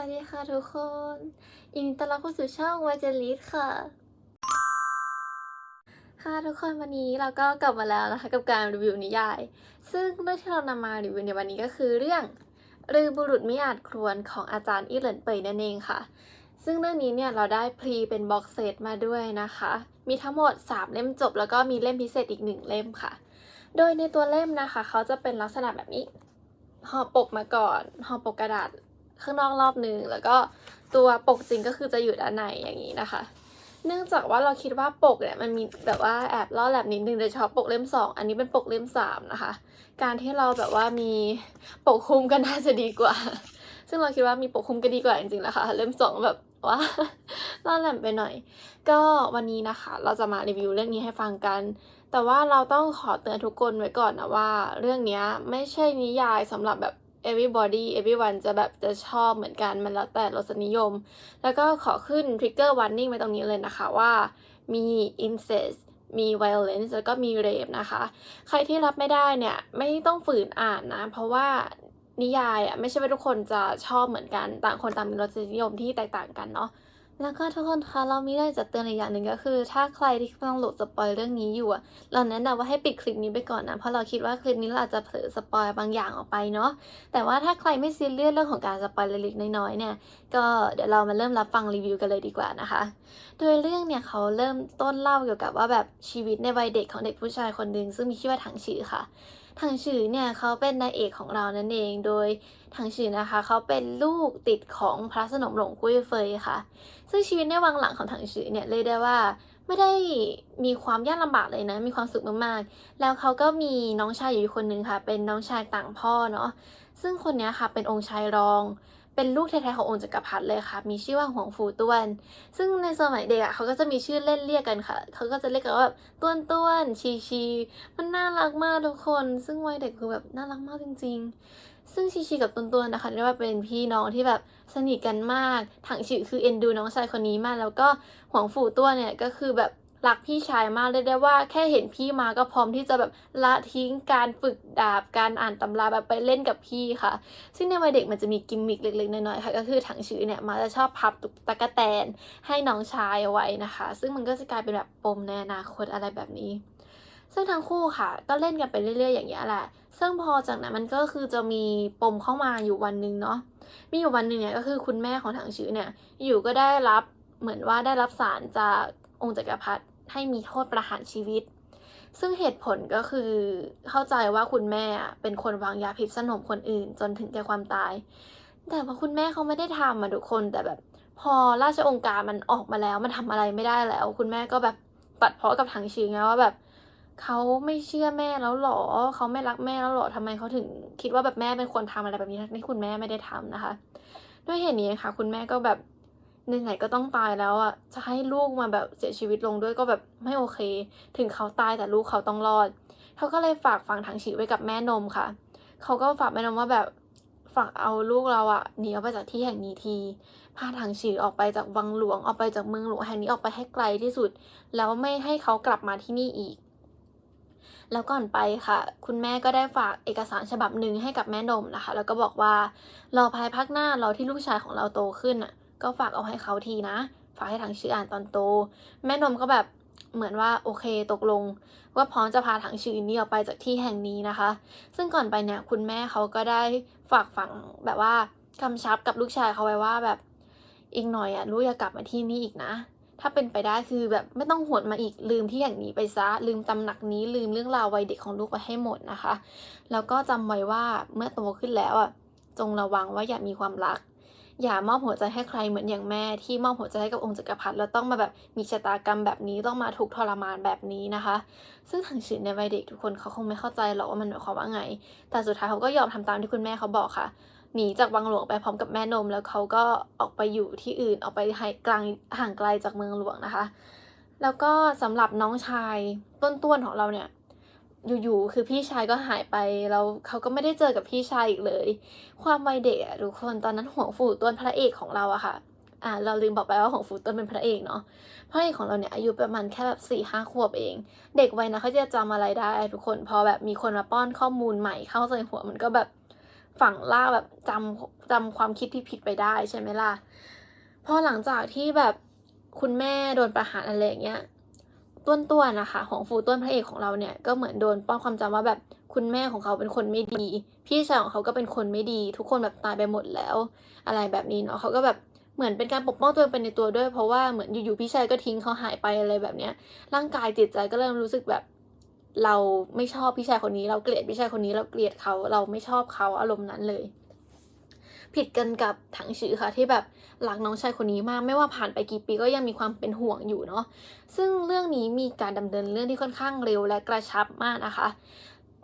วัสดีค่ะทุกคนยินดีต้อนรับเข้าสู่ช่องวาเจลิสค่ะ ค่ะทุกคนวันนี้เราก็กลับมาแล้วนะคะ กับการรีวิวนิยาย ซึ่งเรื่องที่เรานำมารีวิวในวันนี้ก็คือเรื่องลือบุรุษไม่อาจครวนของอาจารย์อีเหลินเปยนั่นเองค่ะ ซึ่งเรื่องนี้เนี่ยเราได้พรีเป็นบ็อกเซตมาด้วยนะคะ มีทั้งหมด 3 เล่มจบ แล้วก็มีเล่มพิเศษอีก 1 เล่มค่ะ โดยในตัวเล่มนะคะ เขาจะเป็นลักษณะแบบนี้ห่อปกมาก่อนห่อปกกระดาษ ข้างนอกรอบนึง แล้วก็ตัวปกจริงก็คือจะอยู่ด้านในอย่างนี้นะคะ เนื่องจากว่าเราคิดว่าปกเนี่ยมันมีแบบว่าแอบล่อแหลบนิดนึงโดยเฉพาะปกเล่มสองอันนี้เป็นปกเล่มสามนะคะ การที่เราแบบว่ามีปกคุมก็น่าจะดีกว่า ซึ่งเราคิดว่ามีปกคุมก็ดีกว่าจริงๆนะคะเล่มสองแบบว่าล่อแหลมไปหน่อย ก็วันนี้นะคะ เราจะมารีวิวเรื่องนี้ให้ฟังกัน แต่ว่าเราต้องขอเตือนทุกคนไว้ก่อนนะว่า เรื่องนี้ไม่ใช่นิยายสำหรับแบบ everybody everyone จะแบบจะชอบเหมือนกันมันแล้วแต่รสนิยม แล้วก็ขอขึ้น trigger warning ไว้ตรงนี้เลยนะคะว่ามี incest มี violence แล้วก็มี rape นะคะ ใครที่รับไม่ได้เนี่ยไม่ต้องฝืนอ่านนะ เพราะว่านิยายอะไม่ใช่ว่าทุกคนจะชอบเหมือนกัน ต่างคนต่างมีรสนิยมที่แตกต่างกันเนาะ แล้วก็ทุกคนคะเรามีเรื่องจะเตือนอีกอย่างหนึ่งก็คือ ถ้าใครที่กำลังโหลดสปอยเรื่องนี้อยู่อะเราแนะนำว่าให้ปิดคลิปนี้ไปก่อนนะ เพราะเราคิดว่าคลิปนี้เราอาจจะเผลอสปอยบางอย่างออกไปเนาะแต่ว่าถ้าใครไม่ซีเรียสเรื่องของการสปอยเล็กๆน้อยๆเนี่ย ก็เดี๋ยวเรามาเริ่มรับฟังรีวิวกันเลยดีกว่านะคะ โดยเรื่องเนี่ยเขาเริ่มต้นเล่าเกี่ยวกับว่าแบบชีวิตในวัยเด็กของเด็กผู้ชายคนหนึ่งซึ่งมีชื่อว่าถังฉือค่ะ ถังฉือเนี่ยเขาเป็นนายเอกของเรานั่นเอง โดยถังฉือนะคะเขาเป็นลูกติดของพระสนมหลวงกุ้ยเฟยค่ะ ซึ่งชีวิตในวังหลังของถังฉือเนี่ยเลยได้ว่าไม่ได้มีความยากลำบากเลยนะ มีความสุขมากๆ แล้วเขาก็มีน้องชายอยู่คนหนึ่งค่ะ เป็นน้องชายต่างพ่อเนาะ ซึ่งคนนี้ค่ะเป็นองค์ชายรอง เป็นลูกแท้ๆขององค์จักรพรรดิเลยค่ะ มีชื่อว่าหวงฟูต้วน ซึ่งในสมัยเด็กอะเขาก็จะมีชื่อเล่นเรียกกันค่ะ เขาก็จะเรียกกันว่าแบบต้วนต้วนชีชีมันน่ารักมากทุกคน ซึ่งวัยเด็กคือแบบน่ารักมากจริง ๆ ซึ่งชีชีกับต้วนต้วนนะคะเรียกว่าเป็นพี่น้องที่แบบสนิทกันมาก ถังฉือคือเอ็นดูน้องชายคนนี้มาก แล้วก็หวงฟูต้วนเนี่ยก็คือแบบ รักพี่ชายมากเรียกได้ว่าแค่เห็นพี่มาก็พร้อมที่จะแบบละทิ้งการฝึกดาบการอ่านตำราแบบไปเล่นกับพี่ค่ะ ซึ่งในวัยเด็กมันจะมีกิมมิคเล็กๆน้อยๆค่ะก็คือถังชือเนี่ยมาจะชอบพับตุกตากแตนให้น้องชายเอาไว้นะคะ ซึ่งมันก็จะกลายเป็นแบบปมในอนาคตอะไรแบบนี้ ซึ่งทั้งคู่ค่ะ ก็เล่นกันไปเรื่อย ๆ อย่างเงี้แหละซึ่งพอจากนั้นมันก็คือจะมีปมเข้ามาอยู่วันหนึ่งเนาะมีอยู่วันหนึ่งเนี่ยก็คือคุณแม่ของถังชือเนี่ยอยู่ก็ได้รับเหมือนว่าได้รับสารจากองค์จักรพรรดิ ให้มีโทษประหารชีวิต ซึ่งเหตุผลก็คือเข้าใจว่าคุณแม่เป็นคนวางยาพิษสนมคนอื่น จนถึงแก่ความตาย แต่ว่าคุณแม่เขาไม่ได้ทำอะทุกคนแต่แบบ พอราชองค์การมันออกมาแล้วมันทำอะไรไม่ได้แล้ว คุณแม่ก็แบบตัดเพาะกับถังชือไงว่าแบบเขาไม่เชื่อแม่แล้วหรอเขาไม่รักแม่แล้วหรอทำไมเขาถึงคิดว่าแบบแม่เป็นคนทำอะไรแบบนี้ทั้งที่คุณแม่ไม่ได้ทำนะคะ ด้วยเหตุนี้ค่ะ คุณแม่ก็แบบ ไหนๆก็ต้องตายแล้วอะจะให้ลูกมาแบบเสียชีวิตลงด้วยก็แบบไม่โอเค ถึงเขาตายแต่ลูกเขาต้องรอดเขาก็เลยฝากฝังถังฉีไว้กับแม่นมค่ะ เขาก็ฝากแม่นมว่าแบบฝากเอาลูกเราอะหนีออกไปจากที่แห่งนี้ที พาถังฉีออกไปจากวังหลวงออกไปจากเมืองหลวงแห่งนี้ออกไปให้ไกลที่สุด แล้วไม่ให้เขากลับมาที่นี่อีก แล้วก่อนไปค่ะ คุณแม่ก็ได้ฝากเอกสารฉบับหนึ่งให้กับแม่นมนะคะ แล้วก็บอกว่ารอภายภาคหน้า รอที่ลูกชายของเราโตขึ้นอะ ก็ฝากเอาให้เขาทีนะ ฝากให้ทางชื่ออ่านตอนโต แม่นมก็แบบเหมือนว่าโอเคตกลง ว่าพร้อมจะพาถังชื่อนี้ออกไปจากที่แห่งนี้นะคะ ซึ่งก่อนไปเนี่ยคุณแม่เขาก็ได้ฝากฝังแบบว่ากำชับกับลูกชายเขาไว้ว่าแบบอีกหน่อยอะลูกอย่ากลับมาที่นี่อีกนะ ถ้าเป็นไปได้คือแบบไม่ต้องหวนมาอีกลืมที่แห่งนี้ไปซะลืมตำหนักนี้ลืมเรื่องราววัยเด็กของลูกไปให้หมดนะคะ แล้วก็จำไว้ว่าเมื่อโตขึ้นแล้วอะจงระวังว่าอย่ามีความรัก อย่ามอบหัวใจให้ใครเหมือนอย่างแม่ที่มอบหัวใจให้กับองค์จักรพรรดิแล้วต้องมาแบบมีชะตากรรมแบบนี้ต้องมาถูกทรมานแบบนี้นะคะ ซึ่งถังฉีในวัยเด็กทุกคนเขาคงไม่เข้าใจหรอกว่ามันหมายความว่าไง แต่สุดท้ายเขาก็ยอมทำตามที่คุณแม่เขาบอกค่ะหนีจากวังหลวงไปพร้อมกับแม่นม แล้วเขาก็ออกไปอยู่ที่อื่นออกไปห่างไกลห่างไกลจากเมืองหลวงนะคะ แล้วก็สำหรับน้องชายต้นๆของเราเนี่ย อยู่ๆ คือพี่ชายก็หายไป แล้วเขาก็ไม่ได้เจอกับพี่ชายอีกเลย ความวัยเด็กอะทุกคนตอนนั้นห่วงฝูต้นพระเอกของเราอะค่ะ อ่า เราลืมบอกไปว่าห่วงฝูต้นเป็นพระเอกเนาะ พระเอกของเราเนี่ยอายุประมาณแค่แบบสี่ห้าขวบเอง เด็กวัยนะเขาจะจำอะไรได้ทุกคน พอแบบมีคนมาป้อนข้อมูลใหม่เข้าใส่หัวมันก็แบบฝังล่าแบบจำจำความคิดที่ผิดไปได้ใช่ไหมล่ะ พอหลังจากที่แบบคุณแม่โดนประหารอะไรอย่างเงี้ย ต้วนต้วนนะคะของฟูต้วนพระเอกของเราเนี่ยก็เหมือนโดนป้อนความจำว่าแบบคุณแม่ของเขาเป็นคนไม่ดี พี่ชายของเขาก็เป็นคนไม่ดี ทุกคนแบบตายไปหมดแล้ว อะไรแบบนี้เนาะเขาก็แบบเหมือนเป็นการปกป้องตัวเองไปในตัวด้วย เพราะว่าเหมือนอยู่ๆพี่ชายก็ทิ้งเขาหายไปอะไรแบบเนี้ยร่างกายจิตใจก็เริ่มรู้สึกแบบ เราไม่ชอบพี่ชายคนนี้ เราเกลียดพี่ชายคนนี้เราเกลียดเขาเราไม่ชอบเขาอารมณ์นั้นเลย ผิดกันกับถังชือค่ะที่แบบรักน้องชายคนนี้มาก ไม่ว่าผ่านไปกี่ปีก็ยังมีความเป็นห่วงอยู่เนาะซึ่งเรื่องนี้มีการดำเนินเรื่องที่ค่อนข้างเร็วและกระชับมากนะคะ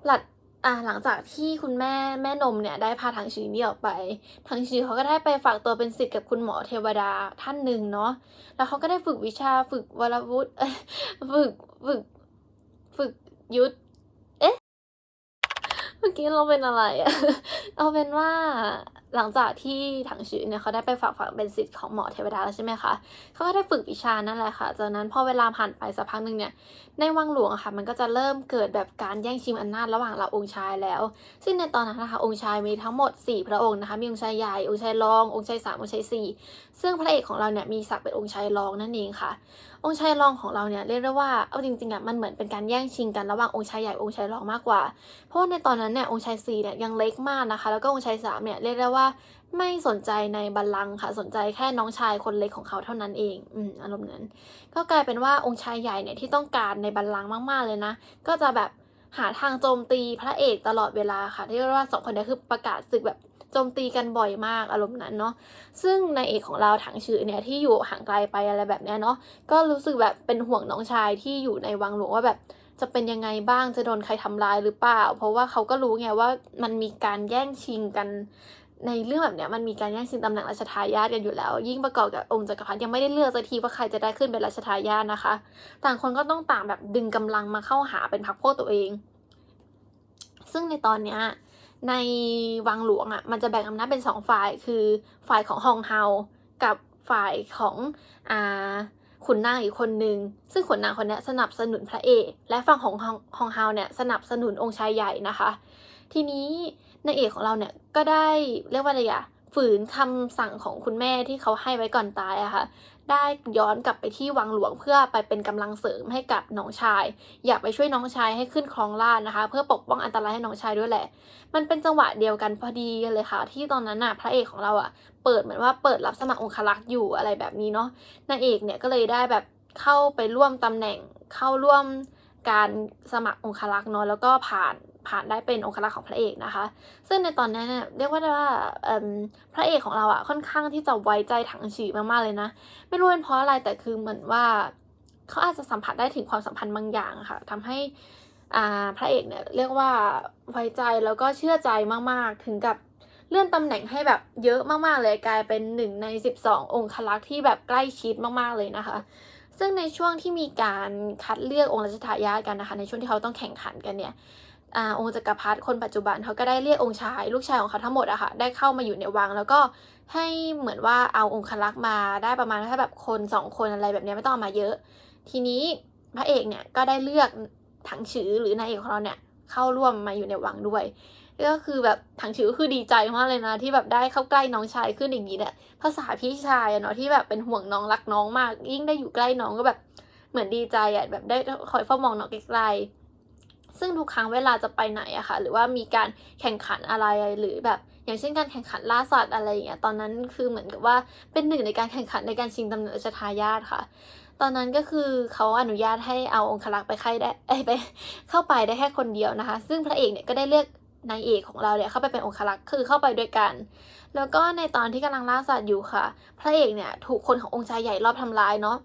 หลัดอ่าหลังจากที่คุณแม่แม่นมเนี่ยได้พาถังชือนี่ออกไปถังชือเขาก็ได้ไปฝากตัวเป็นศิษย์กับคุณหมอเทวดาท่านหนึ่งเนาะ แล้วเขาก็ได้ฝึกวิชาฝึกวรวุฒิฝึกฝึกฝึกยุทธเอ๊ะ เมื่อกี้เราเป็นอะไรอะเอาเป็นว่า หลังจากที่ถังชือเนี่ยเขาได้ไปฝากฝังเป็นศิษย์ของหมอเทวดาแล้วใช่ไหมคะเขาก็ได้ฝึกวิชานั่นแหละค่ะ จากนั้นพอเวลาผ่านไปสักพักหนึ่งเนี่ยในวังหลวงอะค่ะมันก็จะเริ่มเกิดแบบการแย่งชิงอำนาจระหว่างเหล่าองค์ชายแล้ว ซึ่งในตอนนั้นนะคะองค์ชายมีทั้งหมด 4 พระองค์นะคะมีองค์ชายใหญ่องค์ชายรอง องค์ชายสามองค์ชายสี่ซึ่งพระเอกของเราเนี่ยมีศักดิ์เป็นองค์ชายรองนั่นเองค่ะ องค์ชายรองของเราเนี่ยเรียกได้ว่าเอาจริงๆอะมันเหมือนเป็นการแย่งชิงกันระหว่างองค์ชายใหญ่องค์ชายรองมากกว่า เพราะว่าในตอนนั้นเนี่ยองค์ชายสี่เนี่ยยังเล็กมากนะคะ แล้วก็องค์ชายสามเนี่ยเรียกได้ว่าไม่สนใจในบัลลังก์ค่ะ สนใจแค่น้องชายคนเล็กของเขาเท่านั้นเองอืมอารมณ์นั้น ก็กลายเป็นว่าองค์ชายใหญ่เนี่ยที่ต้องการในบัลลังก์มากๆเลยนะ ก็จะแบบหาทางโจมตีพระเอกตลอดเวลาค่ะ ที่เรียกว่าสองคนนี้คือประกาศศึกแบบโจมตีกันบ่อยมากอารมณ์นั้นเนาะซึ่งนายเอกของเราถังชื่อเนี่ยที่อยู่ห่างไกลไปอะไรแบบเนี้ยเนาะก็รู้สึกแบบเป็นห่วงน้องชายที่อยู่ในวังหลวงว่าแบบจะเป็นยังไงบ้างจะโดนใครทำร้ายหรือเปล่า เพราะว่าเขาก็รู้ไงว่ามันมีการแย่งชิงกัน ในเรื่องแบบเนี้ยมันมีการแย่งชิงตำแหน่งราชทายาทกันอยู่แล้ว ยิ่งประกอบกับองค์จักรพรรดิยังไม่ได้เลือกสักทีว่าใครจะได้ขึ้นเป็นราชทายาทนะคะ ต่างคนก็ต้องต่างแบบดึงกำลังมาเข้าหาเป็นพรรคพวกตัวเอง ซึ่งในตอนเนี้ยในวังหลวงอะ่ะมันจะแบ่งอำนาจเป็นสองฝ่ายคือฝ่ายของฮองเฮากับฝ่ายของอ่าขุนนางอีกคนนึง ซึ่งขุนนางคนนี้สนับสนุนพระเอกและฝั่งของฮองฮองเฮาเนี่ยสนับสนุนองค์ชายใหญ่นะคะ ทีนี้ นายเอกของเราเนี่ยก็ได้เรียกว่าอะไรอะฝืนคำสั่งของคุณแม่ที่เขาให้ไว้ก่อนตายอะค่ะ ได้ย้อนกลับไปที่วังหลวงเพื่อไปเป็นกำลังเสริมให้กับน้องชาย อยากไปช่วยน้องชายให้ขึ้นครองราชนะคะ เพื่อปกป้องอันตรายให้น้องชายด้วยแหละ มันเป็นจังหวะเดียวกันพอดีเลยค่ะ ที่ตอนนั้นน่ะพระเอกของเราอะเปิดเหมือนว่าเปิดรับสมัครองครักษ์อยู่อะไรแบบนี้เนาะนางเอกเนี่ยก็เลยได้แบบเข้าไปร่วมตำแหน่งเข้าร่วมการสมัครองครักษ์เนาะแล้วก็ผ่าน ผ่านได้เป็นองครักษ์ของพระเอกนะคะ ซึ่งในตอนนั้นเนี่ยเรียกว่าว่าพระเอกของเราอะค่อนข้างที่จะไว้ใจถังฉีมากๆเลยนะ ไม่รู้เป็นเพราะอะไรแต่คือเหมือนว่าเขาอาจจะสัมผัสได้ถึงความสัมพันธ์บางอย่างค่ะทำให้อ่าพระเอกเนี่ยเรียกว่าไว้ใจแล้วก็เชื่อใจมากๆ ถึงกับเลื่อนตำแหน่งให้แบบเยอะมากๆเลยกลายเป็นหนึ่งใน 12 องครักษ์ที่แบบใกล้ชิดมากๆเลยนะคะซึ่งในช่วงที่มีการคัดเลือกองค์รัชทายาทกันนะคะ ในช่วงที่เขาต้องแข่งขันกันเนี่ย อองค์จักรพรรดิคนปัจจุบันเขาก็ได้เรียกองค์ชาย ลูกชายของเขาทั้งหมดอะค่ะได้เข้ามาอยู่ในวัง แล้วก็ให้เหมือนว่าเอาองครักษ์มาได้ประมาณแค่แบบคนสองคนอะไรแบบนี้ไม่ต้องมาเยอะ ทีนี้พระเอกเนี่ยก็ได้เลือกถังชือหรือนายเอกของเราเนี่ยเข้าร่วมมาอยู่ในวังด้วยก็คือแบบถังชือก็คือดีใจมากเลยนะที่แบบได้เข้าใกล้น้องชายขึ้นอย่างนี้เนี่ยภาษาพี่ชายเนาะที่แบบเป็นห่วงน้องรักน้องมาก ยิ่งได้อยู่ใกล้น้องก็แบบเหมือนดีใจอะแบบได้คอยเฝ้ามองน้องไกลๆ ซึ่งทุกครั้งเวลาจะไปไหนอะค่ะหรือว่ามีการแข่งขันอะไรหรือแบบอย่างเช่นการแข่งขันล่าสัตว์อะไรอย่างเงี้ยตอนนั้นคือเหมือนกับว่าเป็นหนึ่งในการแข่งขันในการชิงตำแหน่งราชทายาทค่ะ ตอนนั้นก็คือเขาอนุญาตให้เอาองครักษ์ไปใครได้ไปเข้าไปได้แค่คนเดียวนะคะ ซึ่งพระเอกเนี่ยก็ได้เลือกนายเอกของเราเนี่ยเข้าไปเป็นองครักษ์คือเข้าไปด้วยกัน แล้วก็ในตอนที่กำลังล่าสัตว์อยู่ค่ะ พระเอกเนี่ยถูกคนขององค์ชายใหญ่รอบทำร้ายเนาะ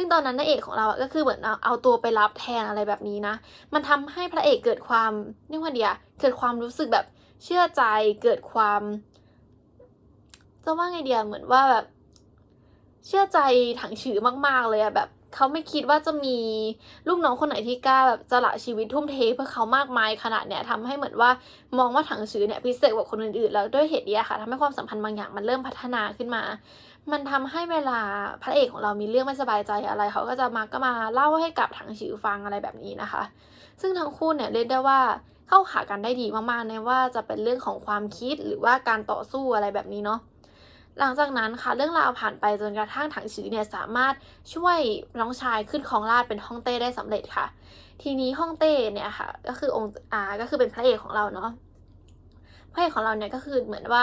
ซึ่งตอนนั้นนายเอกของเราก็คือเหมือนเอาเอาตัวไปรับแทนอะไรแบบนี้นะ มันทำให้พระเอกเกิดความเรียกว่าเดียเกิดความรู้สึกแบบเชื่อใจ เกิดความ จะว่าไงเดียเหมือนว่าแบบ เชื่อใจถังฉือมาก ๆ เลยอะแบบเขาไม่คิดว่าจะมีลูกน้องคนไหนที่กล้าแบบสละชีวิตทุ่มเทเพื่อเขามากมายขนาดเนี้ยทำให้เหมือนว่ามองว่าถังฉือเนี่ยพิเศษกว่าคนอื่นๆ แล้วด้วยเหตุนี้ค่ะทำให้ความสัมพันธ์บางอย่างมันเริ่มพัฒนาขึ้นมา มันทำให้เวลาพระเอกของเรามีเรื่องไม่สบายใจอะไร เขาก็จะมาก็มาเล่าให้กับถังฉือฟังอะไรแบบนี้นะคะ ซึ่งทั้งคู่เนี่ยเรียกได้ว่าเข้าขากันได้ดีมากๆในว่าจะเป็นเรื่องของความคิดหรือว่าการต่อสู้อะไรแบบนี้เนาะหลังจากนั้นค่ะเรื่องราวผ่านไปจนกระทั่งถังฉือเนี่ยสามารถช่วยน้องชายขึ้นครองราชเป็นฮ่องเต้ได้สำเร็จค่ะ ทีนี้ฮ่องเต้เนี่ยค่ะก็คือองค์อาก็คือเป็นพระเอกของเราเนาะพระเอกของเราเนี่ยก็คือเหมือนว่า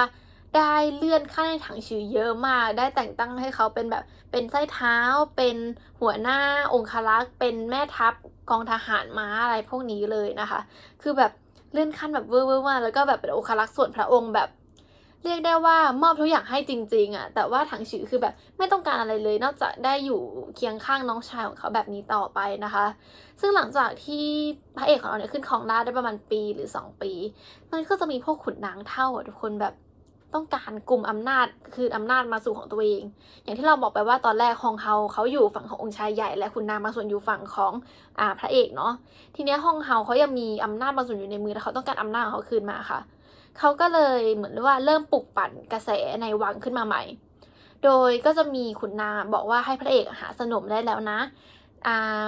ได้เลื่อนขั้นให้ถังฉือเยอะมาก ได้แต่งตั้งให้เขาเป็นแบบเป็นไส้เท้า เป็นหัวหน้าองครักษ์ เป็นแม่ทัพกองทหารม้าอะไรพวกนี้เลยนะคะ คือแบบเลื่อนขั้นแบบเวอร์เวอมากแล้วก็แบบเป็นองครักษ์ส่วนพระองค์แบบ เรียกได้ว่ามอบทุกอย่างให้จริง ๆอะ แต่ว่าถังฉือคือแบบไม่ต้องการอะไรเลย นอกจากได้อยู่เคียงข้างน้องชายของเขาแบบนี้ต่อไปนะคะ ซึ่งหลังจากที่พระเอกของเราเนี่ยขึ้นครองราชย์ได้ประมาณปีหรือ 2 ปี มันก็จะมีพวกขุนนางเท่าทุกคนแบบ ต้องการกลุ่มอำนาจคืออำนาจมาสู่ของตัวเอง อย่างที่เราบอกไปว่าตอนแรกฮองเฮาเขาอยู่ฝั่งขององค์ชายใหญ่ และขุนนางบาส่วนอยู่ฝั่งของอ่าพระเอกเนาะทีเนี้ยฮองเฮาเขายังมีอำนาจบาส่วนอยู่ในมือแต่เขาต้องการอำนาจของเขาคืนมาค่ะเขาก็เลยเหมือนว่าเริ่มปลุกปั่นกระแสในวังขึ้นมาใหม่ โดยก็จะมีขุนนางบอกว่าให้พระเอกหาสนมได้แล้วนะอ่า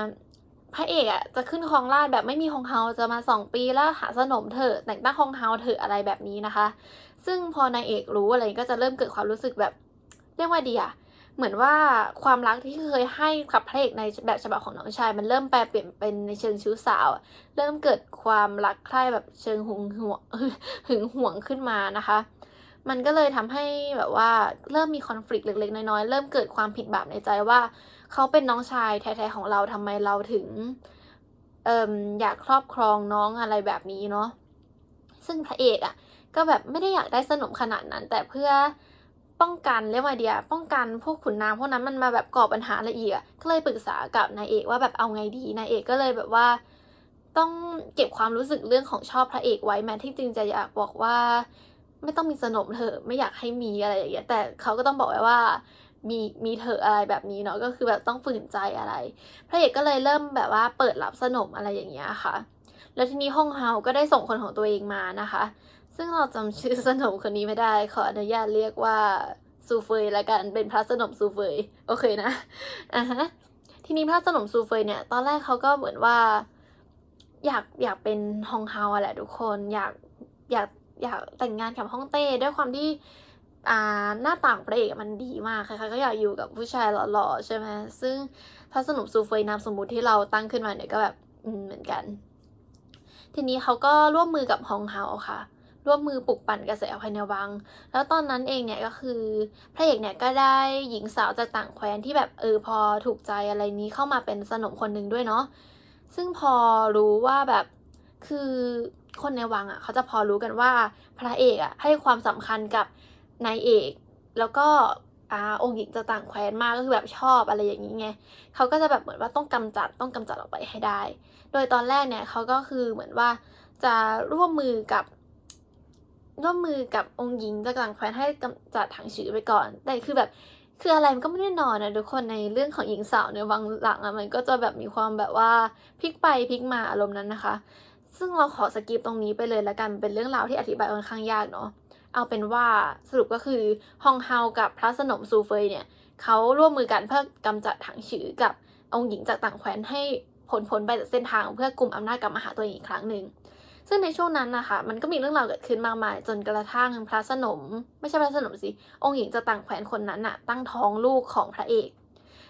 พระเอกอะจะขึ้นครองราชแบบไม่มีฮองเฮาจะมาสองปีแล้วหาสนมเถอะแต่งตั้งฮองเฮาเถอะอะไรแบบนี้นะคะ ซึ่งพอนายเอกรู้อะไรก็จะเริ่มเกิดความรู้สึกแบบเรียกว่าดีอะเหมือนว่าความรักที่เคยให้กับพระเอกในแบบฉบับของน้องชาย มันเริ่มแปลเปลี่ยนเป็นในเชิงชู้สาว เริ่มเกิดความรักใคร่แบบเชิงหึงหวงหึงหวงขึ้นมานะคะ มันก็เลยทำให้แบบว่าเริ่มมีคอน FLICT เล็ก ๆ น้อยๆ เริ่มเกิดความผิดบาปในใจว่า เขาเป็นน้องชายแท้ๆของเราทำไมเราถึงเอ่มอยากครอบครองน้องอะไรแบบนี้เนาะซึ่งพระเอกอะ่ะ ก็แบบไม่ได้อยากได้สนมขนาดนั้น แต่เพื่อป้องกันเรียกว่าเดียป้องกันพวกขุนนางพวกนั้นมันมาแบบก่อปัญหาอะไรอีกอะก็เลยปรึกษากับนายเอกว่าแบบเอาไงดีนายเอกก็เลยแบบว่า ต้องเก็บความรู้สึกเรื่องของชอบพระเอกไว้แม้ที่จริงจะอยากบอกว่า ไม่ต้องมีสนมเถอะไม่อยากให้มีอะไรอย่างเงี้ยแต่เขาก็ต้องบอกไว้ว่ามีมีเถอะอะไรแบบนี้เนาะก็คือแบบต้องฝืนใจอะไร พระเอกก็เลยเริ่มแบบว่าเปิดรับสนมอะไรอย่างเงี้ยค่ะ แล้วทีนี้ฮ่องเฮาก็ได้ส่งคนของตัวเองมานะคะ ซึ่งเราจำชื่อสนมคนนี้ไม่ได้ ขออนุญาตเรียกว่าซูเฟยละกันเป็นพระสนมซูเฟยโอเคนะอะฮะทีนี้พระสนมซูเฟยเนี่ย ตอนแรกเขาก็เหมือนว่า อยากอยากเป็นฮองเฮาแหละทุกคนอยากอยากอยากแต่งงานกับฮ่องเต้ด้วยความที่อ่าหน้าต่างพระเอกมันดีมากใครๆก็อยากอยู่กับผู้ชายหล่อๆใช่ไหมซึ่งพระสนมซูเฟยนามสมมุติที่เราตั้งขึ้นมาเนี่ยก็แบบเหมือนกัน ทีนี้เขาก็ร่วมมือกับฮองเฮาค่ะ ร่วมมือปลุกปั่นกระแสภายในวัง แล้วตอนนั้นเองเนี่ยก็คือพระเอกเนี่ยก็ได้หญิงสาวจากต่างแคว้นที่แบบเออพอถูกใจอะไรนี้เข้ามาเป็นสนมคนหนึ่งด้วยเนาะซึ่งพอรู้ว่าแบบคือคนในวังอะเขาจะพอรู้กันว่าพระเอกอะให้ความสำคัญกับนายเอก แล้วก็อาองค์หญิงจะต่างแคว้นมากก็คือแบบชอบอะไรอย่างนี้ไงเขาก็จะแบบเหมือนว่าต้องกำจัดต้องกำจัดออกไปให้ได้ โดยตอนแรกเนี่ยเขาก็คือเหมือนว่าจะร่วมมือกับ ร่วมมือกับองค์หญิงจากต่างแคว้นให้กำจัดถังฉือไปก่อน แต่คือแบบคืออะไรมันก็ไม่แน่นอนนะทุกคนในเรื่องของหญิงสาวในวังหลังอะมันก็จะแบบมีความแบบว่าพลิกไปพลิกมาอารมณ์นั้นนะคะ ซึ่งเราขอสกิปตรงนี้ไปเลยละกันเป็นเรื่องราวที่อธิบายค่อนข้างยากเนาะเอาเป็นว่าสรุปก็คือฮองเฮากับพระสนมซูเฟยเนี่ยเขาร่วมมือกันเพื่อกำจัดถังฉือกับองค์หญิงจากต่างแคว้นให้พ้นพ้นไปจากเส้นทางเพื่อกลุ่มอำนาจกลับมาหาตัวเองอีกครั้งหนึ่ง ซึ่งในช่วงนั้นนะคะมันก็มีเรื่องราวเกิดขึ้นมากมาย จนกระทั่งพระสนม ไม่ใช่พระสนมสิ องค์หญิงจะต่างแขวนคนนั้นน่ะตั้งท้องลูกของพระเอก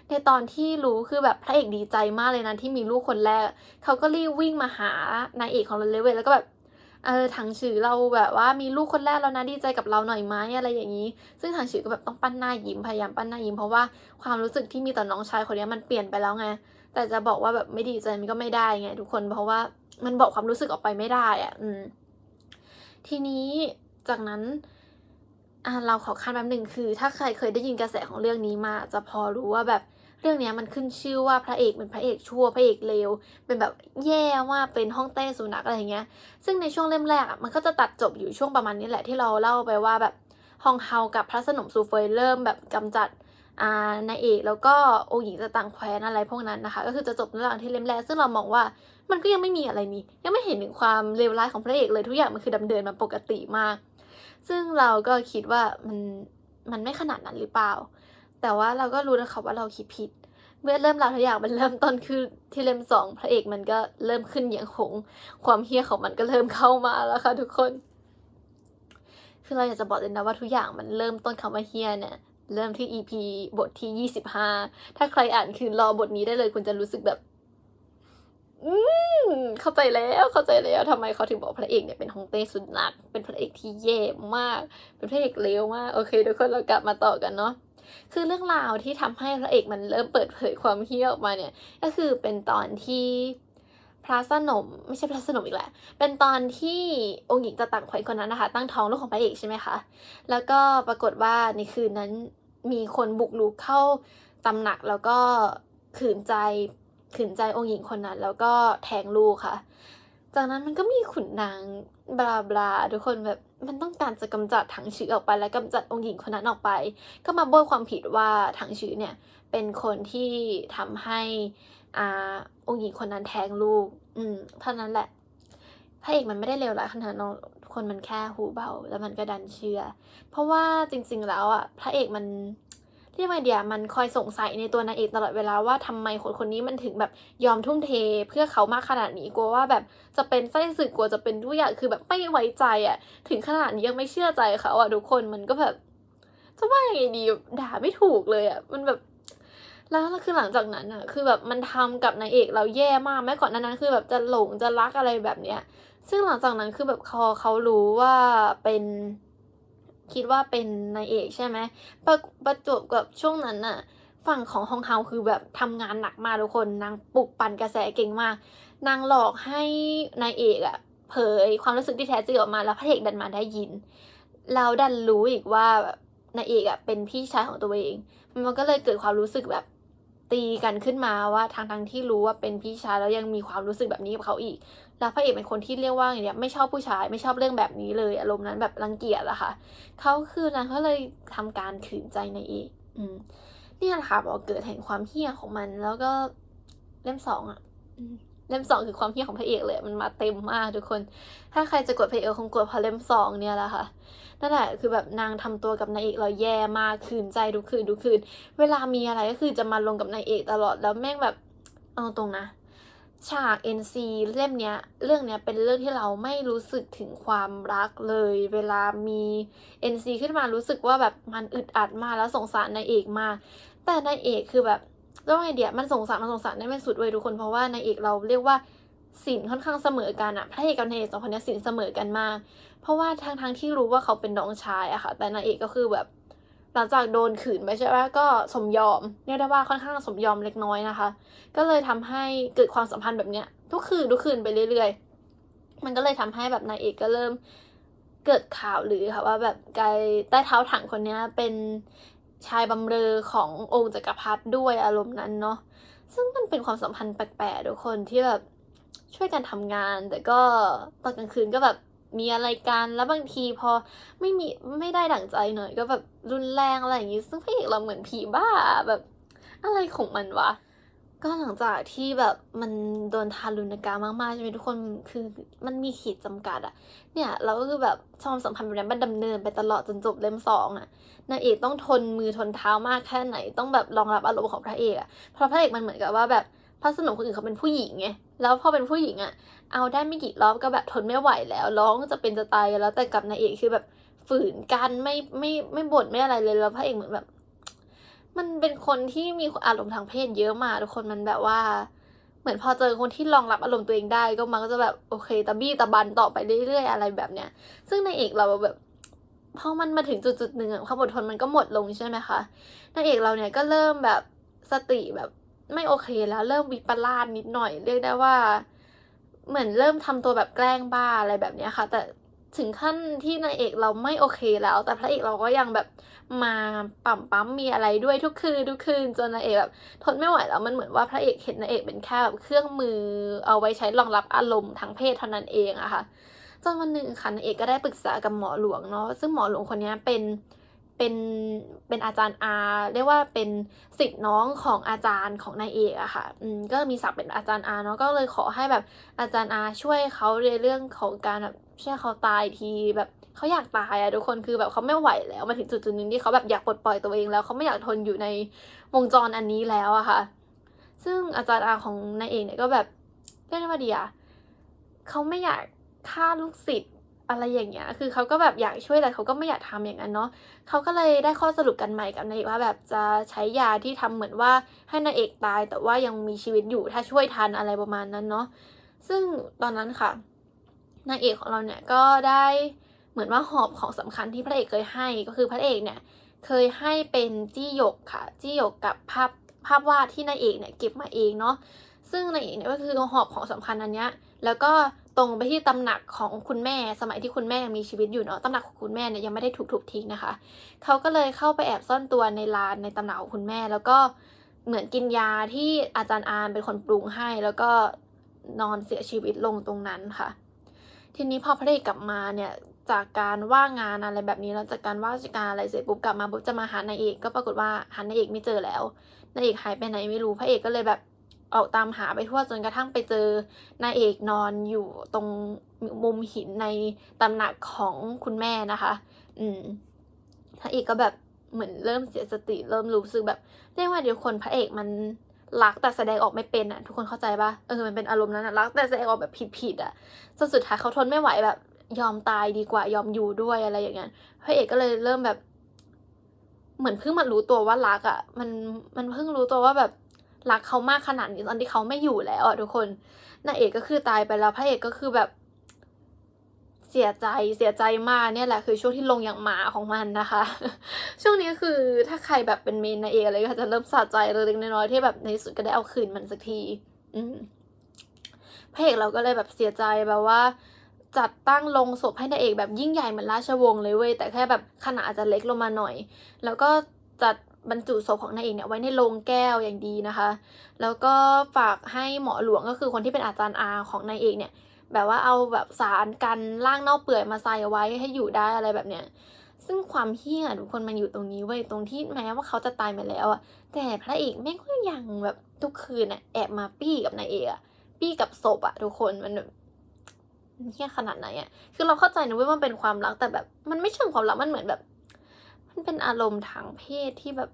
ในตอนที่รู้คือแบบพระเอกดีใจมากเลยนะที่มีลูกคนแรก เขาก็รีบวิ่งมาหานายเอกของเรเลเวลแล้วก็แบบเออถังฉือเราแบบว่ามีลูกคนแรกแล้วนะดีใจกับเราหน่อยไหมอะไรอย่างนี้ ซึ่งถังฉือก็แบบต้องปั้นหน้ายิ้มพยายามปั้นหน้ายิ้มเพราะว่าความรู้สึกที่มีต่อน้องชายคนนี้มันเปลี่ยนไปแล้วไงแต่จะบอกว่าแบบไม่ดีใจมันก็ไม่ได้ไงทุกคนเพราะว่า มันบอกความรู้สึกออกไปไม่ได้อะอืม ทีนี้จากนั้นอ่าเราขอขั้นแป๊บหนึ่งคือ ถ้าใครเคยได้ยินกระแสของเรื่องนี้มา จะพอรู้ว่าแบบเรื่องนี้มันขึ้นชื่อว่าพระเอกเป็นพระเอกชั่วพระเอกเลวเป็นแบบแย่ว่าเป็นห้องเต้สุนัขอะไรอย่างเงี้ย ซึ่งในช่วงเล่มแรกอะมันก็จะตัดจบอยู่ช่วงประมาณนี้แหละที่เราเล่าไปว่าแบบฮองเฮากับพระสนมซูเฟยเริ่มแบบกำจัดอ่านายเอกแล้วก็โองค์หญิงจะต่างแคว้นอะไรพวกนั้นนะคะ ก็คือจะจบในเรื่องที่เล่มแรกซึ่งเรามองว่า มันก็ยังไม่มีอะไรนี่ ยังไม่เห็นถึงความเลวร้ายของพระเอกเลยทุกอย่างมันคือดำเนินมาปกติมาก ซึ่งเราก็คิดว่ามันมันไม่ขนาดนั้นหรือเปล่า แต่ว่าเราก็รู้นะคะว่าเราคิดผิด เมื่อเริ่มราวทุกอย่างมันเริ่มต้นคือที่เล่มสองพระเอกมันก็เริ่มขึ้นอย่างหงความเฮี้ยของมันก็เริ่มเข้ามาแล้วค่ะทุกคน คือเราอยากจะบอกเลยนะว่าทุกอย่างมันเริ่มต้นคำว่าเฮี้ยเนี่ยเริ่มที่ EP บทที่ยี่สิบห้าถ้าใครอ่านคือรอบทนี้ได้เลยคุณจะรู้สึกแบบ อืมเข้าใจแล้วเข้าใจแล้วทำไมเขาถึงบอกพระเอกเนี่ยเป็นฮองเต้สุดหนัก เป็นพระเอกที่แย่มาก เป็นพระเอกเลวมากโอเคทุกคนเรากลับมาต่อกันเนาะคือเรื่องราวที่ทำให้พระเอกมันเริ่มเปิดเผยความเฮี้ยออกมาเนี่ย ก็คือเป็นตอนที่พระสนมไม่ใช่พระสนมอีกแหละ เป็นตอนที่องค์หญิงตะตังไขวคนนั้นนะคะ ตั้งท้องลูกของพระเอกใช่ไหมคะ แล้วก็ปรากฏว่าในคืนนั้นมีคนบุกรุกเข้าตำหนักแล้วก็ขืนใจ ขืนใจองค์หญิงคนนั้น แล้วก็แทงลูกค่ะ จากนั้นมันก็มีขุนนางบลาบลาทุกคนแบบมันต้องการจะกำจัดถังชือออกไป และกำจัดองค์หญิงคนนั้นออกไป ก็มาโบยความผิดว่าถังชือเนี่ยเป็นคนที่ทำให้อ่าองค์หญิงคนนั้นแทงลูก อืมเท่านั้นแหละพระเอกมันไม่ได้เลวร้ายขนาดนั้นคนมันแค่หูเบา แล้วมันก็ดันเชื่อ เพราะว่าจริง ๆ แล้วอะพระเอกมัน เรียกว่าเดียมันคอยสงสัยในตัวนางเอกตลอดเวลาว่าทำไมคนคนนี้มันถึงแบบยอมทุ่มเท เพื่อเขามากขนาดนี้กลัวว่าแบบจะเป็นไส้ศึกกลัวจะเป็นทุกอย่างคือแบบไม่ไว้ใจอะถึงขนาดนี้ยังไม่เชื่อใจเขาอะทุกคนมันก็แบบจะว่ายังไงดีด่าไม่ถูกเลยอะมันแบบแล้วคือหลังจากนั้นอะคือแบบมันทำกับนายเอกเราแย่มากแม้ก่อนนั้นคือแบบจะหลงจะรักอะไรแบบเนี้ย ซึ่งหลังจากนั้นคือแบบพอเขารู้ว่าเป็น คิดว่าเป็นนายเอกใช่ไหมประประจวบกับช่วงนั้นน่ะฝั่งของฮองเฮาคือแบบทำงานหนักมากทุกคนนางปลุกปั่นกระแสเก่งมาก นางหลอกให้นายเอกอะเผยความรู้สึกที่แท้จริงออกมาแล้วพระเอกดันมาได้ยินแล้วดันรู้อีกว่าแบบนายเอกอะเป็นพี่ชายของตัวเอง มันก็เลยเกิดความรู้สึกแบบตีกันขึ้นมาว่าทางทางที่รู้ว่าเป็นพี่ชายแล้วยังมีความรู้สึกแบบนี้กับเขาอีก แล้วพระเอกเป็นคนที่เรียกว่าอย่างเนี้ยไม่ชอบผู้ชายไม่ชอบเรื่องแบบนี้เลย อารมณ์นั้นแบบรังเกียจอะค่ะเขาคือนางก็เลยทำการขืนใจในเอกอืมเนี่ยแหละค่ะบอกเกิดแห่งความเฮี้ยของมันแล้วก็เล่มสองอะเล่มสองคือความเฮี้ยของพระเอกเลยมันมาเต็มมากทุกคน ถ้าใครจะกดพระเอกคงกดเพราะเล่มสองเนี่ยแหละค่ะนั่นแหละคือแบบนางทำตัวกับนายเอกเราแย่มากคืนใจทุกคืนทุกคืน เวลามีอะไรก็คือจะมาลงกับนายเอกตลอดแล้วแม่งแบบเอาตรงนะ ฉาก NC เล่มเนี้ยเรื่องเนี้ยเป็นเรื่องที่เราไม่รู้สึกถึงความรักเลย เวลามี NC ขึ้นมารู้สึกว่าแบบมันอึดอัดมากแล้วสงสารนายเอกมา แต่นายเอกคือแบบต้องไอเดียมันสงสารมันสงสารได้ไม่สุดเว้ยทุกคนเพราะว่านายเอกเราเรียกว่าสินค่อนข้างเสมอกันอะพระเอกกับนายเอกสองคนนี้สินเสมอกันมาก เพราะว่าทางทางที่รู้ว่าเขาเป็นน้องชายอะค่ะ แต่นางเอกก็คือแบบ หลังจากโดนขืนไปใช่ไหมก็สมยอมเรียกได้ว่าค่อนข้างสมยอมเล็กน้อยนะคะ ก็เลยทำให้เกิดความสัมพันธ์แบบเนี้ยทุกคืนทุกคืนไปเรื่อยๆ มันก็เลยทำให้แบบนายเอกก็เริ่มเกิดข่าวหรือค่ะว่าแบบกายใต้เท้าถังคนเนี้ยเป็นชายบำเรอขององค์จักรพรรดิด้วยอารมณ์นั้นเนาะซึ่งมันเป็นความสัมพันธ์แปลกๆทุกคนที่แบบช่วยกันทำงาน แต่ก็ตอนกลางคืนก็แบบ มีอะไรกันแล้วบางทีพอไม่มีไม่ได้ดั่งใจหน่อย ก็แบบรุนแรงอะไรอย่างงี้ซึ่งพระเอกเราเหมือนผีบ้าแบบอะไรของมันวะก็หลังจากที่แบบมันโดนทารุณกรรมมากๆใช่ไหมทุกคนคือมันมีขีดจำกัดอะเนี่ยเราก็คือแบบความสัมพันธ์แบบนั้นมันดำเนินไปตลอดจนจบเล่มสองอะนางเอกต้องทนมือทนเท้ามากแค่ไหน ต้องแบบรองรับอารมณ์ของพระเอกอะเพราะพระเอกมันเหมือนกับว่าแบบ พระสนมคนอื่นเขาเป็นผู้หญิงไงแล้วพอเป็นผู้หญิงอะเอาได้ไม่กี่รอบก็แบบทนไม่ไหวแล้ว ร้องจะเป็นจะตายแล้วแต่กับนางเอกคือแบบฝืนกันไม่ไม่ไม่บ่นไม่อะไรเลยแล้วพระเอกเหมือนแบบ มันเป็นคนที่มีอารมณ์ทางเพศเยอะมากทุกคนมันแบบว่า เหมือนพอเจอคนที่รองรับอารมณ์ตัวเองได้ก็มันก็จะแบบโอเคตะบี้ตะบันต่อไปเรื่อยๆอะไรแบบเนี้ย ซึ่งนางเอกเราแบบพอมันมาถึงจุดๆหนึ่งความอดทนมันก็หมดลงใช่ไหมคะนางเอกเราเนี่ยก็เริ่มแบบสติแบบ ไม่โอเคแล้วเริ่มวิปลาสนิดหน่อย เรียกได้ว่า เหมือนเริ่มทำตัวแบบแกล้งบ้าอะไรแบบนี้ค่ะ แต่ถึงขั้นที่นางเอกเราไม่โอเคแล้ว แต่พระเอกเราก็ยังแบบมาปั่มปั๊มมีอะไรด้วยทุกคืนทุกคืนจนนางเอกแบบทนไม่ไหวแล้วมันเหมือนว่าพระเอกเห็นนางเอกเป็นแค่แบบเครื่องมือเอาไว้ใช้รองรับอารมณ์ทางเพศเท่านั้นเองอะค่ะจนวันหนึ่งค่ะนางเอกก็ได้ปรึกษากับหมอหลวงเนาะซึ่งหมอหลวงคนนี้เป็น เป็นเป็นอาจารย์อาเรียกว่าเป็นศิษย์น้องของอาจารย์ของนายเอกอะค่ะอืมก็มีศักดิ์เป็นอาจารย์อาเนาะก็เลยขอให้แบบอาจารย์อาช่วยเขาในเรื่องของการแบบช่วยเขาตายทีแบบเขาอยากตายอะทุกคนคือแบบเขาไม่ไหวแล้วมาถึงจุดจุดหนึ่งที่เขาแบบอยากปลดปล่อยตัวเองแล้วเขาไม่อยากทนอยู่ในวงจรอันนี้แล้วอะค่ะ ซึ่งอาจารย์อาของนายเอกเนี่ยก็แบบเรียกว่าดีอะเขาไม่อยากฆ่าลูกศิษย์ อะไรอย่างเงี้ย คือเขาก็แบบอยากช่วยแต่เขาก็ไม่อยากทำอย่างนั้นเนาะเขาก็เลยได้ข้อสรุปกันใหม่กับนายเอกว่าแบบจะใช้ยาที่ทำเหมือนว่าให้นายเอกตาย แต่ว่ายังมีชีวิตอยู่ถ้าช่วยทันอะไรประมาณนั้นเนาะ ซึ่งตอนนั้นค่ะนายเอกของเราเนี่ยก็ได้เหมือนว่าหอบของสำคัญที่พระเอกเคยให้ก็คือพระเอกเนี่ยเคยให้เป็นจี้หยกค่ะ จี้หยกกับภาพภาพวาดที่นายเอกเนี่ยเก็บมาเองเนาะซึ่งนายเอกเนี่ยก็คือหอบของสำคัญอันเนี้ยแล้วก็ ตรงไปที่ตำหนักของคุณแม่สมัยที่คุณแม่ยังมีชีวิตอยู่เนาะตำหนักของคุณแม่เนี่ยยังไม่ได้ถูกถูกทิ้งนะคะเขาก็เลยเข้าไปแอบซ่อนตัวในลานในตำหนักของคุณแม่ แล้วก็เหมือนกินยาที่อาจารย์อานเป็นคนปรุงให้ แล้วก็นอนเสียชีวิตลงตรงนั้นค่ะ ทีนี้พอพระเอกกลับมาเนี่ยจากการว่างงานอะไรแบบนี้แล้วจากการว่าราชการอะไรเสร็จปุ๊บกลับมาปุ๊บจะมาหานายเอกก็ปรากฏว่าหานายเอกไม่เจอแล้วนายเอกหายไปไหนไม่รู้พระเอกก็เลยแบบ ออกตามหาไปทั่วจนกระทั่งไปเจอนายเอกนอนอยู่ตรงมุมหินในตำหนักของคุณแม่นะคะ อืมพระเอกก็แบบเหมือนเริ่มเสียสติ เริ่มรู้สึกแบบเรียกว่าเดี๋ยวคนพระเอกมันรักแต่แสดงออกไม่เป็นอะทุกคนเข้าใจปะเออมันเป็นอารมณ์นั้นอะรักแต่แสดงออกแบบผิดๆอะจนสุดท้ายเขาทนไม่ไหวแบบ ยอมตายดีกว่ายอมอยู่ด้วยอะไรอย่างเงี้ยพระเอกก็เลยเริ่มแบบ เหมือนเพิ่งมารู้ตัวว่ารักอะ่ะมันมันเพิ่งรู้ตัวว่าแบบ รักเขามากขนาดนี้ตอนที่เขาไม่อยู่แล้วอะทุกคนนางเอกก็คือตายไปแล้วพระเอกก็คือแบบเสียใจเสียใจมากเนี่ยแหละคือช่วงที่ลงอย่างหมาของมันนะคะ ช่วงนี้คือถ้าใครแบบเป็นเมนนางเอกอะไรก็จะเริ่มสะใจเล็กน้อยๆที่แบบในสุดก็ได้เอาคืนมันสักที อืพระเอกเราก็เลยแบบเสียใจแบบว่า จัดตั้งลงศพให้นางเอกแบบยิ่งใหญ่เหมือนราชวงศ์เลยเว้ยแต่แค่แบบขนาดอาจจะเล็กลงมาหน่อย แล้วก็จัด บรรจุศพของนางเอกเนี่ยไว้ในโลงแก้วอย่างดีนะคะ แล้วก็ฝากให้หมอหลวงก็คือคนที่เป็นอาจารย์อาของนายเอกเนี่ยแบบว่าเอาแบบสารกันร่างเน่าเปื่อยมาใส่ไว้ให้อยู่ได้อะไรแบบเนี้ยซึ่งความเฮี้ยทุกคนมันอยู่ตรงนี้เว้ยตรงที่แม้ว่าเขาจะตายไปแล้วอะแต่พระเอกแม่งก็ยังแบบทุกคืนอะแอบมาปี้กับนายเอกอะปี้กับศพอะทุกคนมันแบบเฮี้ยขนาดไหนอะคือเราเข้าใจนะเว้ยว่ามันเป็นความรักแต่แบบ มันไม่เชิงความรักมันเหมือนแบบ มันเป็นอารมณ์ทางเพศที่แบบ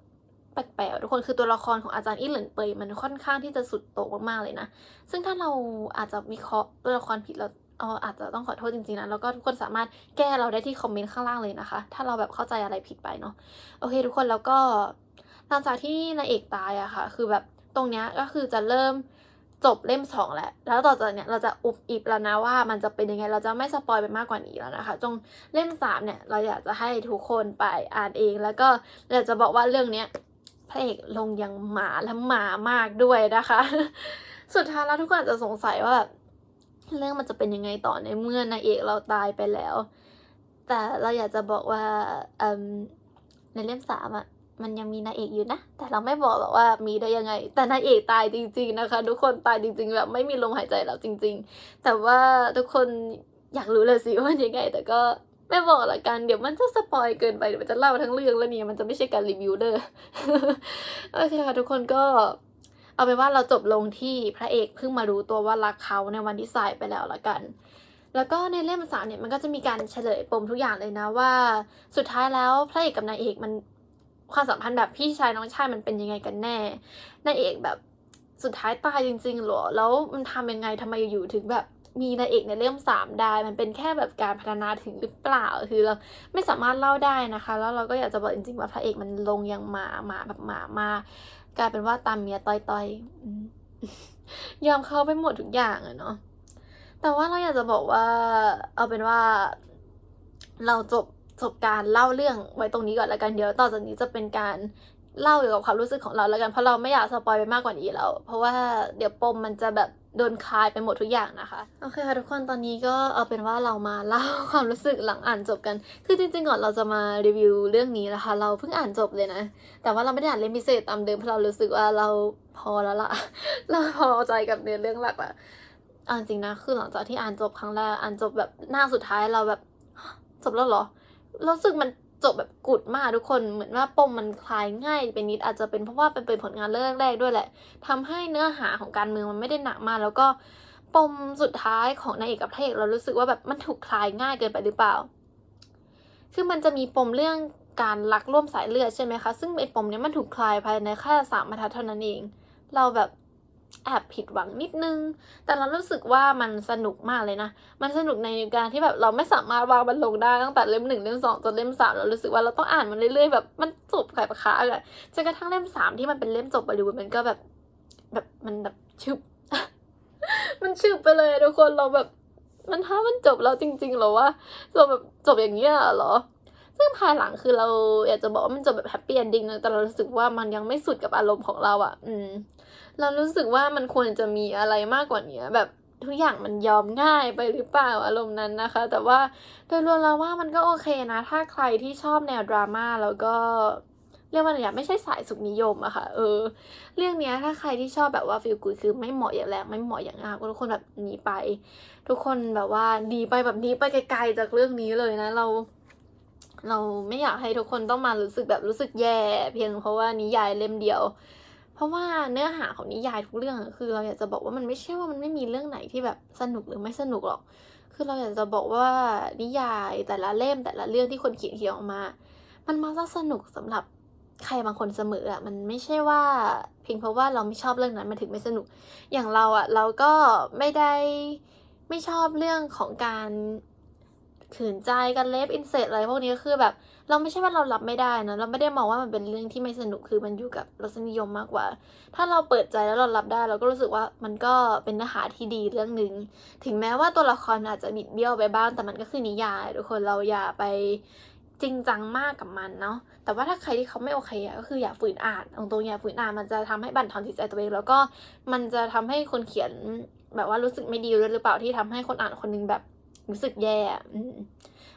แปลกๆทุกคนคือตัวละครของอาจารย์อี้เหลินเปยมันค่อนข้างที่จะสุดโต่งมากๆเลยนะ ซึ่งถ้าเราอาจจะวิเคราะห์ตัวละครผิดเราเราอาจจะต้องขอโทษจริงๆนะ แล้วก็ทุกคนสามารถแก้เราได้ที่คอมเมนต์ข้างล่างเลยนะคะ ถ้าเราแบบเข้าใจอะไรผิดไปเนาะโอเค ทุกคนแล้วก็หลังจากที่นายเอกตายอะค่ะ คือแบบตรงเนี้ยก็คือจะเริ่มจบเล่มสองแล้ว แล้วต่อจากเนี้ยเราจะอุบอิบแล้วนะว่ามันจะเป็นยังไง เราจะไม่สปอยไปมากกว่านี้แล้วนะคะ จงเล่มสามเนี่ยเราอยากจะให้ทุกคนไปอ่านเอง แล้วก็อยากจะบอกว่าเรื่องเนี้ย ระเอกลงอยังหมาและหมามากด้วยนะคะ สุดท้ายแล้วทุกคนอาจจะสงสัยว่าแบบเรื่องมันจะเป็นยังไงต่อในเมื่อนางเอกเราตายไปแล้ว แต่เราอยากจะบอกว่าในเล่มสามอะมันยังมีนางเอกอยู่นะ แต่เราไม่บอกหรอกว่ามีได้ยังไง แต่นางเอกตายจริง ๆนะคะ ทุกคนตายจริง ๆ แบบไม่มีลมหายใจแล้วจริง ๆ แต่ว่าทุกคนอยากรู้เลยสิว่ายังไง แต่ก็ ไม่บอกละกันเดี๋ยวมันจะสปอยเกินไปเดี๋ยวมันจะเล่าทั้งเรื่องแล้วเนี่ยมันจะไม่ใช่การรีวิวเด้อโอเคค่ะทุกคนก็เอาเป็นว่าเราจบลงที่พระเอกเพิ่งมารู้ตัวว่ารักเขาในวันที่สายไปแล้วละกัน แล้วก็ในเล่มสามเนี่ยมันก็จะมีการเฉลยปมทุกอย่างเลยนะว่า สุดท้ายแล้วพระเอกกับนายเอกมันความสัมพันธ์แบบพี่ชายน้องชายมันเป็นยังไงกันแน่นายเอกแบบสุดท้ายตายจริงๆหรอ แล้วมันทำยังไงทำไมอยู่ๆถึงแบบ มีนายเอกในเล่มสามได้ มันเป็นแค่แบบการพัฒนาถึงหรือเปล่า คือเราไม่สามารถเล่าได้นะคะ แล้วเราก็อยากจะบอกจริงๆว่าพระเอกมันลงอย่างหมาหมาแบบหมามากลายเป็นว่าตามเมียต่อยต่อยๆยอมเขาไปหมดทุกอย่างอะเนาะแต่ว่าเราอยากจะบอกว่า เอาเป็นว่า เราจบจบการเล่าเรื่องไว้ตรงนี้ก่อนแล้วกันเดี๋ยวต่อจากนี้จะเป็นการเล่าเกี่ยวกับความรู้สึกของเราแล้วกันเพราะเราไม่อยากสปอยไปมากกว่านี้แล้วเพราะว่าเดี๋ยวปมมันจะแบบ โดนคายไปหมดทุกอย่างนะคะ โอเคค่ะทุกคนตอนนี้ก็เอาเป็นว่าเรามาเล่าความรู้สึกหลังอ่านจบกัน คือจริงๆก่อนเราจะมารีวิวเรื่องนี้นะคะ เราเพิ่งอ่านจบเลยนะ แต่ว่าเราไม่ได้อ่านเล่มพิเศษตามเดิมเพราะเรารู้สึกว่าเราพอแล้วล่ะเราพอใจกับเนื้อเรื่องหลักละเอาจริงนะคือหลังจากที่อ่านจบครั้งแรกอ่านจบแบบหน้าสุดท้ายเราแบบจบแล้วเหรอรู้สึกมัน จบแบบกุดมากทุกคนเหมือนว่าปมมันคลายง่ายไปนิดอาจจะเป็นเพราะว่าเป็นเป็นผลงานเรื่องแรกด้วยแหละทำให้เนื้อหาของการเมืองมันไม่ได้หนักมากแล้วก็ปมสุดท้ายของนายเอกกับพระเอกเรารู้สึกว่าแบบมันถูกคลายง่ายเกินไปหรือเปล่า คือมันจะมีปมเรื่องการรักร่วมสายเลือดใช่ไหมคะ ซึ่งไอ้ปมเนี้ยมันถูกคลายภายในแค่สามบรรทัดเท่านั้นเอง เราแบบ แอบผิดหวังนิดนึง แต่เรารู้สึกว่ามันสนุกมากเลยนะ มันสนุกในการที่แบบเราไม่สามารถวางมันลงได้ตั้งแต่เล่มหนึ่งเล่มสองจนเล่มสามเรารู้สึกว่าเราต้องอ่านมันเรื่อยๆแบบมันจบไข่ปะคะอะจนกระทั่งเล่มสามที่มันเป็นเล่มจบบริบูรณ์มันก็แบบแบบมันแบบชึบ มันชึบไปเลยทุกคนเราแบบ มันถ้ามันจบแล้วจริงๆหรอวะจบแบบจบอย่างเงี้ยหรอซึ่งภายหลังคือเราอยากจะบอกว่ามันจบแบบแฮปปี้เอนดิ้งนะแต่เรารู้สึกว่ามันยังไม่สุดกับอารมณ์ของเราอะ่ะ อืม เรารู้สึกว่ามันควรจะมีอะไรมากกว่านี้แบบทุกอย่างมันยอมง่ายไปหรือเปล่าอารมณ์นั้นนะคะ แต่ว่าโดยรวมแล้วว่ามันก็โอเคนะ ถ้าใครที่ชอบแนวดราม่าแล้วก็เรียกว่าอะไรไม่ใช่สายสุขนิยมอะค่ะ เออ เรื่องเนี้ยถ้าใครที่ชอบแบบว่าฟีลกูคือไม่เหมาะอย่างแรงไม่เหมาะอย่างมากทุกคนแบบหนีไป ทุกคนแบบว่าหนีไปแบบนี้ไปไกลๆจากเรื่องนี้เลยนะ เรา เราไม่อยากให้ทุกคนต้องมารู้สึกแบบรู้สึกแย่ เพียงเพราะว่านิยายเล่มเดียว เพราะว่าเนื้อหาของนิยายทุกเรื่องคือ เราอยากจะบอกว่ามันไม่ใช่ว่ามันไม่มีเรื่องไหนที่แบบสนุกหรือไม่สนุกหรอก คือเราอยากจะบอกว่านิยายแต่ละเล่มแต่ละเรื่องที่คนเขียนเขียนออกมา มันมักจะสนุกสำหรับใครบางคนเสมออะมันไม่ใช่ว่าเพียงเพราะว่าเราไม่ชอบเรื่องนั้นมันถึงไม่สนุก อย่างเราอะเราก็ไม่ได้ไม่ชอบเรื่องของการขืนใจกันเล็บอินเสตอะไรพวกนี้คือแบบ เราไม่ใช่ว่าเรารับไม่ได้นะ เราไม่ได้มองว่ามันเป็นเรื่องที่ไม่สนุกคือมันอยู่กับรสนิยมมากกว่า ถ้าเราเปิดใจแล้วเรารับได้ เราก็รู้สึกว่ามันก็เป็นเนื้อหาที่ดีเรื่องหนึ่งถึงแม้ว่าตัวละครอาจจะบิดเบี้ยวไปบ้างแต่มันก็คือนิยายทุกคนเราอย่าไปจริงจังมากกับมันเนาะ แต่ว่าถ้าใครที่เขาไม่โอเคอะก็คืออย่าฝืนอ่านตรงๆอย่าฝืนอ่านมันจะทำให้บั่นทอนจิตใจตัวเอง แล้วก็มันจะทำให้คนเขียนแบบว่ารู้สึกไม่ดีด้วยหรือเปล่าที่ทำให้คนอ่านคนนึงแบบรู้สึกแย่อื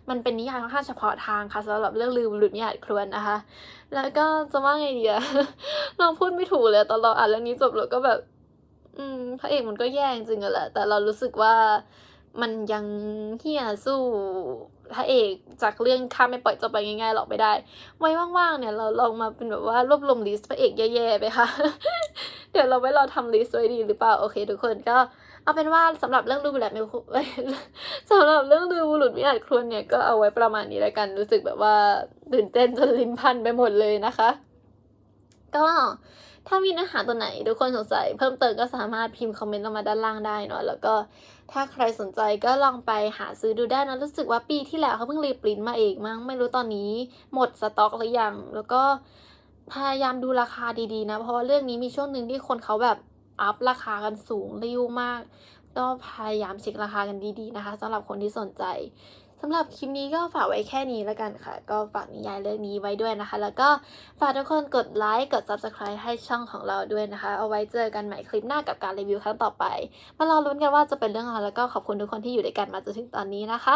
มันเป็นนิยายค่อนข้างเฉพาะทางค่ะสำหรับเรื่องลืมหลุดนิยายครวนนะคะ แล้วก็จะว่าไงดีอะเราพูดไม่ถูกเลยตอนเราอ่านเรื่องนี้จบเราก็แบบ อืมพระเอกมันก็แย่จริงๆอะแหละแต่เรารู้สึกว่ามันยังเฮียสู้พระเอกจากเรื่องข้าไม่ปล่อยจบไปง่ายๆหรอกไม่ได้ ไว้ว่างๆเนี่ยเราลองมาเป็นแบบว่ารวบรวมลิสต์พระเอกแย่ๆไปค่ะ เดี๋ยวเราไว้เรอทำลิสต์ไว้ดีหรือเปล่า โอเค ทุกคนก็ เอาเป็นว่าสำหรับเรื่องรูบุรุษไม่สำหรับเรื่องลืมบุรุษไม่อาจครวนเนี่ยก็เอาไว้ประมาณนี้แล้วกันรู้สึกแบบว่าตื่นเต้นจนลิ้นพันไปหมดเลยนะคะ ก็ถ้ามีเนื้อหาตัวไหนทุกคนสงสัยเพิ่มเติมก็สามารถพิมพ์คอมเมนต์ลงมาด้านล่างได้เนาะแล้วก็ถ้าใครสนใจก็ลองไปหาซื้อดูได้นะรู้สึกว่าปีที่แล้วเขาเพิ่งรีปริ้นมาเองมั้งไม่รู้ตอนนี้หมดสต็อกหรือยังแล้วก็พยายามดูราคาดีๆนะ เพราะว่าเรื่องนี้มีช่วงหนึ่งที่คนเขาแบบ อัพราคากันสูงริ้วมาก ก็พยายามเช็คราคากันดีๆนะคะสำหรับคนที่สนใจสำหรับคลิปนี้ก็ฝากไว้แค่นี้แล้วกันค่ะ ก็ฝากนิยายเรื่องนี้ไว้ด้วยนะคะ แล้วก็ฝากทุกคนกดไลค์กด subscribe ให้ช่องของเราด้วยนะคะ เอาไว้เจอกันใหม่คลิปหน้ากับการรีวิวครั้งต่อไป มารอลุ้นกันว่าจะเป็นเรื่องอะไรแล้วก็ขอบคุณทุกคนที่อยู่ด้วยกันมาจนถึงตอนนี้นะคะ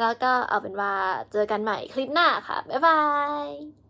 แล้วก็เอาเป็นว่าเจอกันใหม่คลิปหน้าค่ะบ๊ายบาย